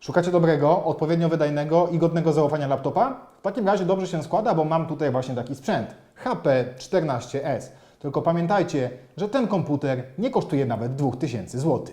Szukacie dobrego, odpowiednio wydajnego i godnego zaufania laptopa? W takim razie dobrze się składa, bo mam tutaj właśnie taki sprzęt. HP 14S. Tylko pamiętajcie, że ten komputer nie kosztuje nawet 2000 zł.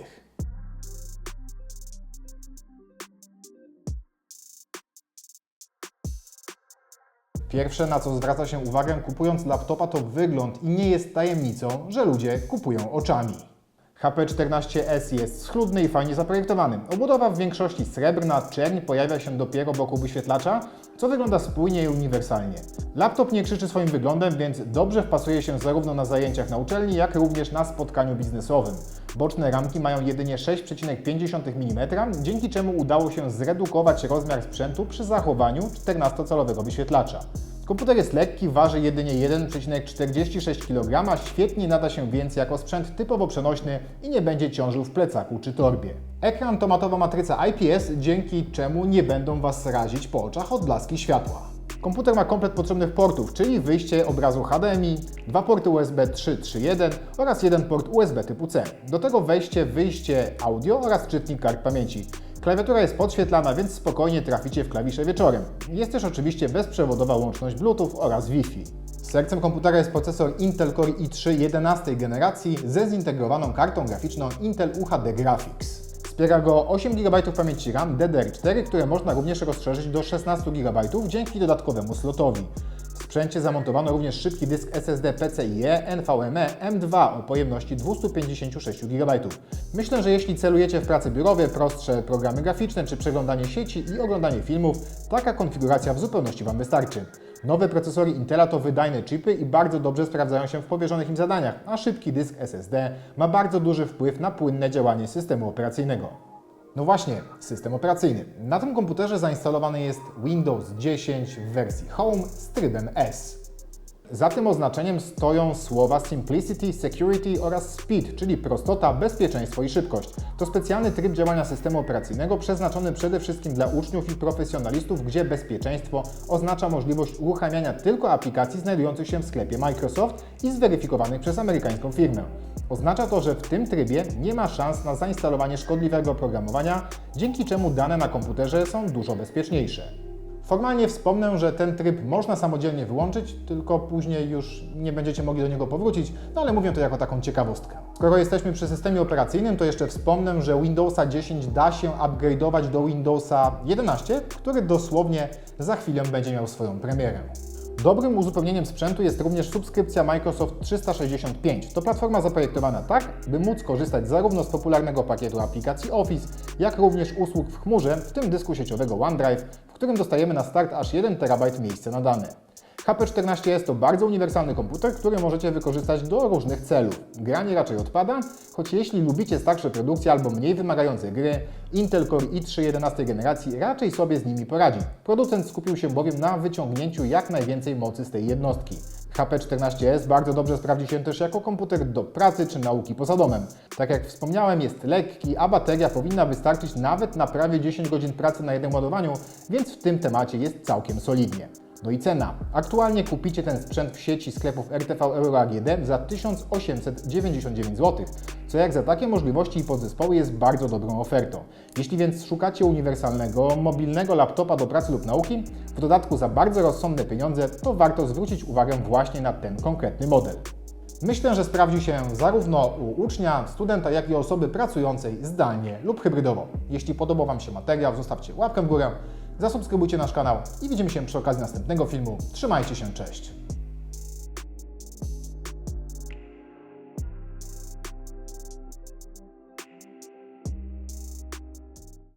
Pierwsze, na co zwraca się uwagę kupując laptopa, to wygląd i nie jest tajemnicą, że ludzie kupują oczami. HP 14S jest schludny i fajnie zaprojektowany. Obudowa w większości srebrna, czerń pojawia się dopiero wokół wyświetlacza, co wygląda spójnie i uniwersalnie. Laptop nie krzyczy swoim wyglądem, więc dobrze wpasuje się zarówno na zajęciach na uczelni, jak również na spotkaniu biznesowym. Boczne ramki mają jedynie 6,5 mm, dzięki czemu udało się zredukować rozmiar sprzętu przy zachowaniu 14-calowego wyświetlacza. Komputer jest lekki, waży jedynie 1,46 kg, świetnie nada się więc jako sprzęt typowo przenośny i nie będzie ciążył w plecaku czy torbie. Ekran to matowa matryca IPS, dzięki czemu nie będą Was razić po oczach odblaski światła. Komputer ma komplet potrzebnych portów, czyli wyjście obrazu HDMI, dwa porty USB 3.3.1 oraz jeden port USB typu C. Do tego wejście, wyjście audio oraz czytnik kart pamięci. Klawiatura jest podświetlana, więc spokojnie traficie w klawisze wieczorem. Jest też oczywiście bezprzewodowa łączność Bluetooth oraz Wi-Fi. Sercem komputera jest procesor Intel Core i3 11 generacji ze zintegrowaną kartą graficzną Intel UHD Graphics. Wspiera go 8 GB pamięci RAM DDR4, które można również rozszerzyć do 16 GB dzięki dodatkowemu slotowi. Sprzęcie zamontowano również szybki dysk SSD PCIe NVMe M2 o pojemności 256 GB. Myślę, że jeśli celujecie w prace biurowe, prostsze programy graficzne czy przeglądanie sieci i oglądanie filmów, taka konfiguracja w zupełności Wam wystarczy. Nowe procesory Intela to wydajne chipy i bardzo dobrze sprawdzają się w powierzonych im zadaniach, a szybki dysk SSD ma bardzo duży wpływ na płynne działanie systemu operacyjnego. No właśnie, system operacyjny. Na tym komputerze zainstalowany jest Windows 10 w wersji Home z trybem S. Za tym oznaczeniem stoją słowa Simplicity, Security oraz Speed, czyli prostota, bezpieczeństwo i szybkość. To specjalny tryb działania systemu operacyjnego przeznaczony przede wszystkim dla uczniów i profesjonalistów, gdzie bezpieczeństwo oznacza możliwość uruchamiania tylko aplikacji znajdujących się w sklepie Microsoft i zweryfikowanych przez amerykańską firmę. Oznacza to, że w tym trybie nie ma szans na zainstalowanie szkodliwego oprogramowania, dzięki czemu dane na komputerze są dużo bezpieczniejsze. Formalnie wspomnę, że ten tryb można samodzielnie wyłączyć, tylko później już nie będziecie mogli do niego powrócić, no ale mówię to jako taką ciekawostkę. Skoro jesteśmy przy systemie operacyjnym, to jeszcze wspomnę, że Windowsa 10 da się upgrade'ować do Windowsa 11, który dosłownie za chwilę będzie miał swoją premierę. Dobrym uzupełnieniem sprzętu jest również subskrypcja Microsoft 365. To platforma zaprojektowana tak, by móc korzystać zarówno z popularnego pakietu aplikacji Office, jak również usług w chmurze, w tym dysku sieciowego OneDrive, którym dostajemy na start aż 1 TB miejsca na dane. HP14 jest to bardzo uniwersalny komputer, który możecie wykorzystać do różnych celów. Granie raczej odpada, choć jeśli lubicie starsze produkcje albo mniej wymagające gry, Intel Core i3 11 generacji raczej sobie z nimi poradzi. Producent skupił się bowiem na wyciągnięciu jak najwięcej mocy z tej jednostki. HP14S bardzo dobrze sprawdzi się też jako komputer do pracy czy nauki poza domem. Tak jak wspomniałem, jest lekki, a bateria powinna wystarczyć nawet na prawie 10 godzin pracy na jednym ładowaniu, więc w tym temacie jest całkiem solidnie. No i cena. Aktualnie kupicie ten sprzęt w sieci sklepów RTV Euro AGD za 1899 zł, co jak za takie możliwości i podzespoły jest bardzo dobrą ofertą. Jeśli więc szukacie uniwersalnego, mobilnego laptopa do pracy lub nauki, w dodatku za bardzo rozsądne pieniądze, to warto zwrócić uwagę właśnie na ten konkretny model. Myślę, że sprawdzi się zarówno u ucznia, studenta, jak i osoby pracującej zdalnie lub hybrydowo. Jeśli podobał Wam się materiał, zostawcie łapkę w górę, zasubskrybujcie nasz kanał i widzimy się przy okazji następnego filmu. Trzymajcie się, cześć!